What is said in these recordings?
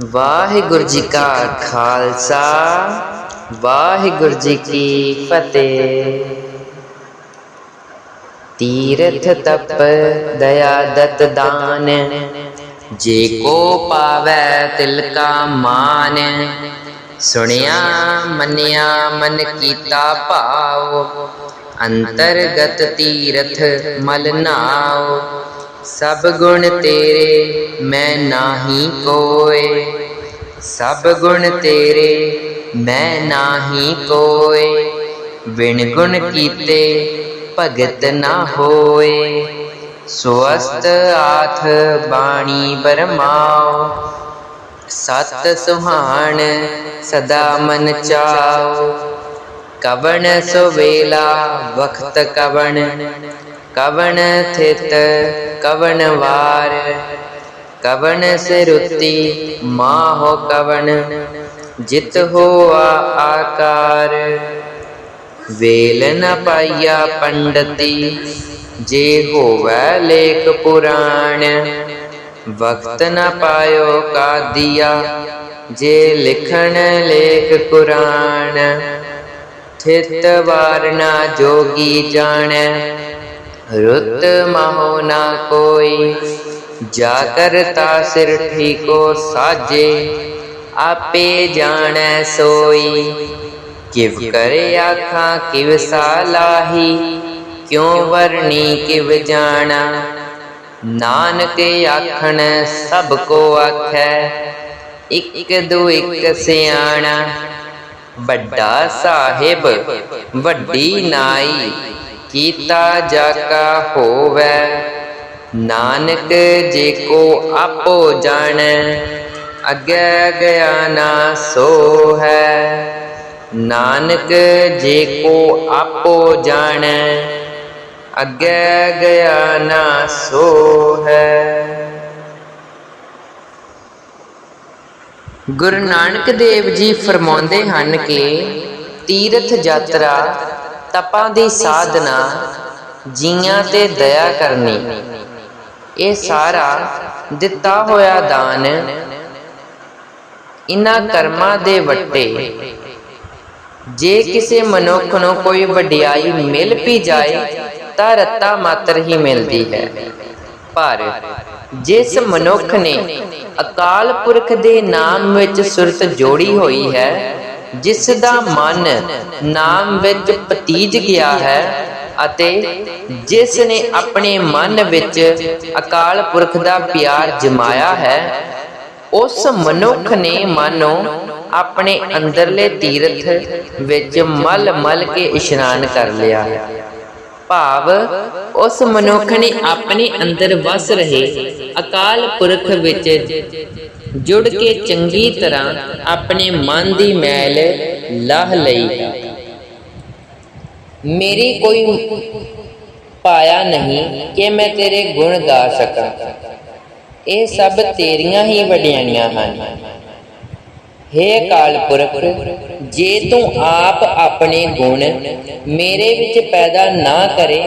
ਵਾਹਿਗੁਰੂ ਜੀ ਕਾ ਖਾਲਸਾ, ਵਾਹਿਗੁਰੂ ਜੀ ਕੀ ਫਤਿਹ। ਤੀਰਥ ਤਪ ਦਇਆ ਦਤ ਦਾਨ, ਜੇ ਕੋ ਪਾਵੈ ਤਿਲ ਕਾ ਮਾਨ। ਸੁਣਿਆ, ਮੰਨਿਆ, ਮਨ ਕੀਤਾ ਭਾਉ। ਅੰਤਰਗਤ ਤੀਰਥ ਮਲ ਨਾਉ। ਸਭ ਗੁਣ ਤੇਰੇ, ਮੈਂ ਨਾਹੀ ਕੋਏ। ਸਭ ਗੁਣ ਤੇਰੇ, ਮੈਂ ਨਾਹੀ ਕੋਏ। ਬਿਨ ਗੁਣ ਕੀਤੇ ਭਗਤ ਨਾ ਹੋਏ। ਸਵਸਤ ਆਥ ਬਾਣੀ ਬਰਮਾਓ। ਸਤ ਸੁਹਾਣ ਸਦਾ ਮਨ ਚਾਓ। ਕਵਣ ਸੁਵੇਲਾ, ਵਖਤ ਕਵਣ। ਕਵਣ ਥਿਤ, ਕਵਣ ਵਾਰ। ਕਵਣ ਸਿਰੁਤੀ, ਮਾਹੋ ਕਵਣ। ਜਿਤ ਹੋਆ ਆਕਾਰ। ਵੇਲ ਨ ਪਾਈਆ ਪੰਡਤੀ, ਜੇ ਹੋਵੈ ਲੇਖ ਪੁਰਾਣ। ਵਕਤ ਨ ਪਾਇਓ ਕਾਦੀਆ, ਜੇ ਲਿਖਣ ਲੇਖ ਕੁਰਾਨ। ਥਿਤ ਵਾਰਨਾ ਜੋਗੀ ਜਾਣੈ। ਰੁੱਤ ਮਹੋ ਨਾ ਕੋਈ ਜਾ ਕਰਤਾ ਸਿਰ ਠੀਕੋ ਸਾਜੇ। ਆਪੇ ਜਾਣੈ ਸੋਈ, ਕਿਵ ਕਰੇ ਆਖਾਂ ਕਿਵ ਸਾਲਾਹੀ, ਕਿਉ ਵਰਣੀ ਕਿਵ ਜਾਣਾ। ਨਾਨਕ ਆਖਣ ਸਭ ਕੋ ਆਖੈ, ਇਕ ਦੋ ਇਕ ਸਿਆਣਾ। ਵੱਡਾ ਸਾਹਿਬ, ਵੱਡੀ ਨਾਈ, ਕੀਤਾ ਜਾਕਾ ਹੋਵੇ। ਨਾਨਕ ਜੇ ਕੋ ਆਪੋ ਜਾਣੈ, ਅੱਗੇ ਗਿਆ ਨਾ ਸੋ ਹੈ ਨਾਨਕ ਜੇ ਕੋ ਆਪੋ ਜਾਣੈ, ਅੱਗੇ ਗਿਆ ਨਾ ਸੋ ਹੈ ਗੁਰੂ ਨਾਨਕ ਦੇਵ ਜੀ ਫਰਮਾਉਂਦੇ ਹਨ ਕਿ ਤੀਰਥ ਯਾਤਰਾ ਤਪਾਂ ਦੀ ਸਾਧਨਾ ਜੀਆਂ ਤੇ ਦਇਆ ਕਰਨੀ। ਇਹ ਸਾਰਾ ਦਿੱਤਾ ਹੋਇਆ ਦਾਨ ਇਨ੍ਹਾਂ ਕਰਮਾਂ ਦੇ ਵੱਟੇ। ਜੇ ਕਿਸੇ ਮਨੁੱਖ ਨੂੰ ਕੋਈ ਵਡਿਆਈ ਮਿਲ ਵੀ ਜਾਏ ਤਾਂ ਰੱਤਾ ਮਾਤਰ ਹੀ ਮਿਲਦੀ ਹੈ। ਪਰ ਜਿਸ ਮਨੁੱਖ ਨੇ ਅਕਾਲ ਪੁਰਖ ਦੇ ਨਾਮ ਵਿੱਚ ਸੁਰਤ ਜੋੜੀ ਹੋਈ ਹੈ, ਜਿਸ ਦਾ ਮਨ ਨਾਮ ਵਿੱਚ ਪਤੀਜ ਗਿਆ ਹੈ ਅਤੇ ਜਿਸ ਨੇ ਆਪਣੇ ਮਨ ਵਿੱਚ ਅਕਾਲ ਪੁਰਖ ਦਾ ਪਿਆਰ ਜਮਾਇਆ ਹੈ, ਉਸ ਮਨੁੱਖ ਨੇ ਮਾਨੋ ਆਪਣੇ ਅੰਦਰਲੇ ਤੀਰਥ ਵਿੱਚ ਮਲ ਮਲ ਕੇ ਇਸ਼ਨਾਨ ਕਰ ਲਿਆ। ਹੈ ਭਾਵ ਉਸ ਮਨੁੱਖ ਨੇ ਆਪਣੇ ਅੰਦਰ ਵਸ ਰਹੇ ਅਕਾਲ ਪੁਰਖ ਵਿੱਚ ਜੁੜ ਕੇ ਚੰਗੀ ਤਰ੍ਹਾਂ ਆਪਣੇ ਮਨ ਦੀ ਮੈਲ ਲਾਹ ਲਈ। ਮੇਰੀ ਕੋਈ ਪਾਇਆ ਨਹੀਂ ਕਿ ਮੈਂ ਤੇਰੇ ਗੁਣ ਗਾ ਸਕਾਂ। ਇਹ ਸਭ ਤੇਰੀਆਂ ਹੀ ਵਡਿਆਈਆਂ ਹਨ। ਹੇ ਅਕਾਲ ਪੁਰਖ ਜੇ ਤੂੰ ਆਪ ਆਪਣੇ ਗੁਣ ਮੇਰੇ ਵਿੱਚ ਪੈਦਾ ਨਾ ਕਰੇ,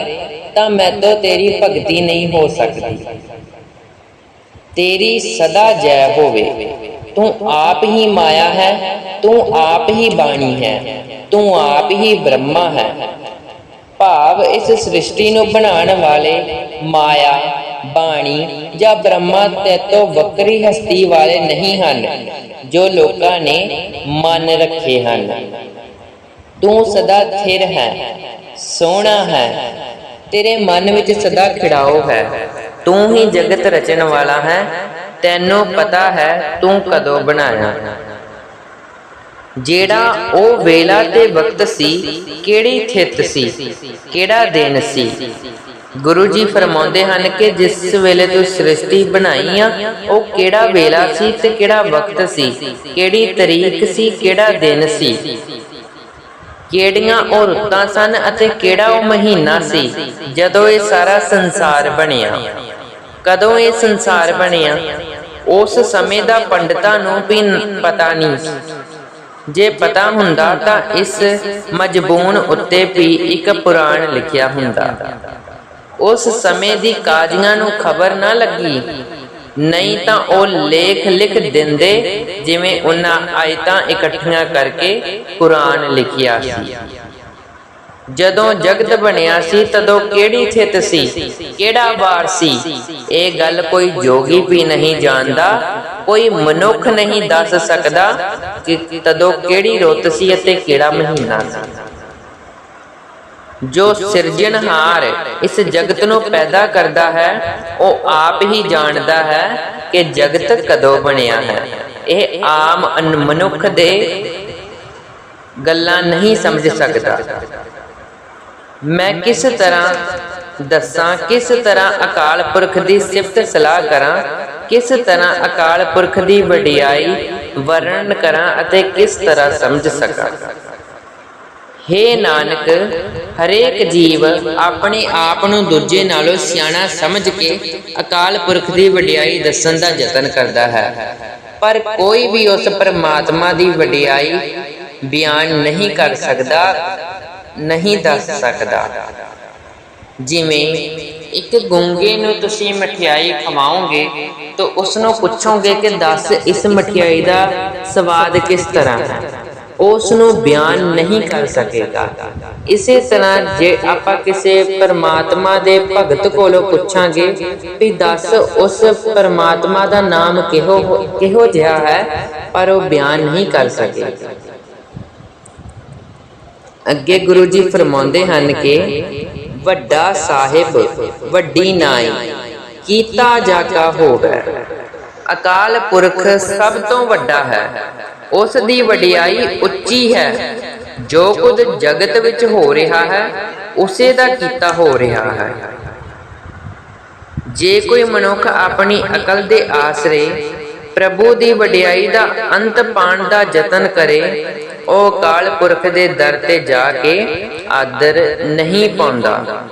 ਤਾਂ ਮੈਥੋਂ ਤੇਰੀ ਭਗਤੀ ਨਹੀਂ ਹੋ ਸਕਦੀ। ਤੇਰੀ ਸਦਾ ਜੈ ਹੋਵੇ। ਤੂੰ ਆਪ ਹੀ ਮਾਇਆ ਹੈ, ਤੂੰ ਆਪ ਹੀ ਬਾਣੀ ਹੈ, ਤੂੰ ਆਪ ਹੀ ਬ੍ਰਹਮਾ ਹੈ। ਭਾਵ ਇਸ ਸ੍ਰਿਸ਼ਟੀ ਨੂੰ ਬਣਾਉਣ ਵਾਲੇ ਮਾਇਆ ਬਾਣੀ ਜਾਂ ਬ੍ਰਹਮਾ ਤੇਤੋਂ ਵੱਖਰੀ ਹਸਤੀ ਵਾਲੇ ਨਹੀਂ ਹਨ, ਜੋ ਲੋਕਾਂ ਨੇ ਮੰਨ ਰੱਖੇ ਹਨ। ਤੂੰ ਸਦਾ ਥਿਰ ਹੈ, ਸੋਹਣਾ ਹੈ, ਤੇਰੇ ਮਨ ਵਿੱਚ ਸਦਾ ਖਿੜਾਓ ਹੈ। ਤੂੰ ਹੀ ਜਗਤ ਰਚਣ ਵਾਲਾ ਹੈ, ਤੈਨੂੰ ਪਤਾ ਹੈ ਤੂੰ ਕਦੋਂ ਬਣਾਇਆ। ਜਿਹੜਾ ਉਹ ਵੇਲਾ ਤੇ ਵਕਤ ਸੀ, ਕਿਹੜੀ ਥਿਤ ਸੀ, ਕਿਹੜਾ ਦਿਨ ਸੀ? ਗੁਰੂ ਜੀ ਫਰਮਾਉਂਦੇ ਹਨ ਕਿ ਜਿਸ ਵੇਲੇ ਤੂੰ ਸ੍ਰਿਸ਼ਟੀ ਬਣਾਈ ਆ ਉਹ ਕਿਹੜਾ ਵੇਲਾ ਸੀ ਤੇ ਕਿਹੜਾ ਵਕਤ ਸੀ? ਕਿਹੜੀ ਤਰੀਕ ਸੀ, ਕਿਹੜਾ ਦਿਨ ਸੀ? ਕਿਹੜੀਆਂ ਉਹ ਰੁੱਤਾਂ ਸਨ ਅਤੇ ਕਿਹੜਾ ਉਹ ਮਹੀਨਾ ਸੀ, ਜਦੋਂ ਇਹ ਸਾਰਾ ਸੰਸਾਰ ਬਣਿਆ? ਕਦੋਂ ਇਹ ਸੰਸਾਰ ਬਣਿਆ? ਉਸ ਸਮੇਂ ਦਾ ਪੰਡਤਾਂ ਨੂੰ ਵੀ ਪਤਾ ਨਹੀਂ। ਜੇ ਪਤਾ ਹੁੰਦਾ ਤਾਂ ਇਸ ਮਜਬੂਨ ਉੱਤੇ ਵੀ ਇੱਕ ਪੁਰਾਣ ਲਿਖਿਆ ਹੁੰਦਾ। ਉਸ ਸਮੇਂ ਦੀ ਕਾਜ਼ੀਆਂ ਨੂੰ ਖਬਰ ਨਾ ਲੱਗੀ। ਨਹੀਂ ਤਾਂ ਉਹ ਲੇਖ ਲਿਖ ਦਿੰਦੇ, ਜਿਵੇਂ ਉਹਨਾਂ ਆਇਤਾਂ ਇਕੱਠੀਆਂ ਕਰਕੇ ਕੁਰਾਨ ਲਿਖਿਆ ਸੀ। ਜਦੋਂ ਜਗਤ ਬਣਿਆ ਸੀ ਤਦੋਂ ਕਿਹੜੀ ਥਿਤ ਸੀ? ਕਿਹੜਾ ਵਾਰ ਸੀ? ਇਹ ਗੱਲ ਕੋਈ ਜੋਗੀ ਵੀ ਨਹੀਂ ਜਾਣਦਾ ਕੋਈ ਮਨੁੱਖ ਨਹੀਂ ਦੱਸ ਸਕਦਾ ਕਿ ਤਦੋਂ ਕਿਹੜੀ ਰੁੱਤ ਸੀ ਅਤੇ ਕਿਹੜਾ ਮਹੀਨਾ ਸੀ? ਜੋ ਸਿਰਜਣਹਾਰ ਇਸ ਜਗਤ ਨੂੰ ਪੈਦਾ ਕਰਦਾ ਹੈ ਉਹ ਆਪ ਹੀ ਜਾਣਦਾ ਹੈ ਕਿ ਜਗਤ ਕਦੋਂ ਬਣਿਆ ਹੈ। ਇਹ ਆਮ ਅਨ- ਮਨੁੱਖ ਦੇ ਗੱਲਾਂ ਨਹੀਂ ਸਮਝ ਸਕਦਾ। ਮੈਂ ਕਿਸ ਤਰ੍ਹਾਂ ਦੱਸਾਂ, ਕਿਸ ਤਰ੍ਹਾਂ ਅਕਾਲ ਪੁਰਖ ਦੀ ਸਿਫਤ ਸਲਾਹ ਕਰਾਂ, ਕਿਸ ਤਰ੍ਹਾਂ ਅਕਾਲ ਪੁਰਖ ਦੀ ਵਡਿਆਈ ਵਰਣਨ ਕਰਾਂ ਅਤੇ ਕਿਸ ਤਰ੍ਹਾਂ ਸਮਝ ਸਕਾਂ। ਹੇ ਨਾਨਕ, ਹਰੇਕ ਜੀਵ ਆਪਣੇ ਆਪ ਨੂੰ ਦੂਜੇ ਨਾਲੋਂ ਸਿਆਣਾ ਸਮਝ ਕੇ ਅਕਾਲ ਪੁਰਖ ਦੀ ਵਡਿਆਈ ਦੱਸਣ ਦਾ ਯਤਨ ਕਰਦਾ ਹੈ। ਪਰ ਕੋਈ ਵੀ ਉਸ ਪਰਮਾਤਮਾ ਦੀ ਵਡਿਆਈ ਬਿਆਨ ਨਹੀਂ ਕਰ ਸਕਦਾ ਨਹੀਂ ਦੱਸ ਸਕਦਾ। ਜਿਵੇਂ ਇੱਕ ਗੁੰਗੇ ਨੂੰ ਤੁਸੀਂ ਮਠਿਆਈ ਖਵਾਓਗੇ ਤਾਂ ਉਸ ਨੂੰ ਪੁੱਛੋਗੇ ਕਿ ਦੱਸ ਇਸ ਮਠਿਆਈ ਦਾ ਸਵਾਦ ਕਿਸ ਤਰ੍ਹਾਂ ਹੈ। ਉਸ ਨੂੰ ਬਿਆਨ ਨਹੀਂ ਕਰ ਸਕੇਗਾ। ਇਸੇ ਤਰ੍ਹਾਂ ਜੇ ਆਪਾਂ ਕਿਸੇ ਪਰਮਾਤਮਾ ਦੇ ਭਗਤ ਕੋਲੋਂ ਪੁੱਛਾਂਗੇ ਵੀ ਦੱਸ ਉਸ ਪਰਮਾਤਮਾ ਦਾ ਨਾਮ ਕਿਹੋ ਕਿਹੋ ਜਿਹਾ ਹੈ, ਪਰ ਉਹ ਬਿਆਨ ਨਹੀਂ ਕਰ ਸਕੇਗਾ। ਅੱਗੇ ਗੁਰੂ ਜੀ ਫਰਮਾਉਂਦੇ ਹਨ ਕਿ ਵੱਡਾ ਸਾਹਿਬ, ਵੱਡੀ ਨਾਈ, ਕੀਤਾ ਜਾਗਾ ਹੋਵੇ। ਅਕਾਲ ਪੁਰਖ ਸਭ ਤੋਂ ਵੱਡਾ ਹੈ। ਉਸ ਦੀ ਵਡਿਆਈ ਉੱਚੀ ਹੈ। ਜੋ ਕੁਝ ਜਗਤ ਵਿੱਚ ਹੋ ਰਿਹਾ ਹੈ, ਉਸੇ ਦਾ ਕੀਤਾ ਹੋ ਰਿਹਾ ਹੈ। ਜੇ ਕੋਈ ਮਨੁੱਖ ਆਪਣੀ ਅਕਲ ਦੇ ਆਸਰੇ ਪ੍ਰਭੂ ਦੀ ਵਡਿਆਈ ਦਾ ਅੰਤ ਪਾਣ ਦਾ ਯਤਨ ਕਰੇ, ਉਹ ਕਾਲ ਪੁਰਖ ਦੇ ਦਰ ਤੇ ਜਾ ਕੇ ਆਦਰ ਨਹੀਂ ਪਾਉਂਦਾ।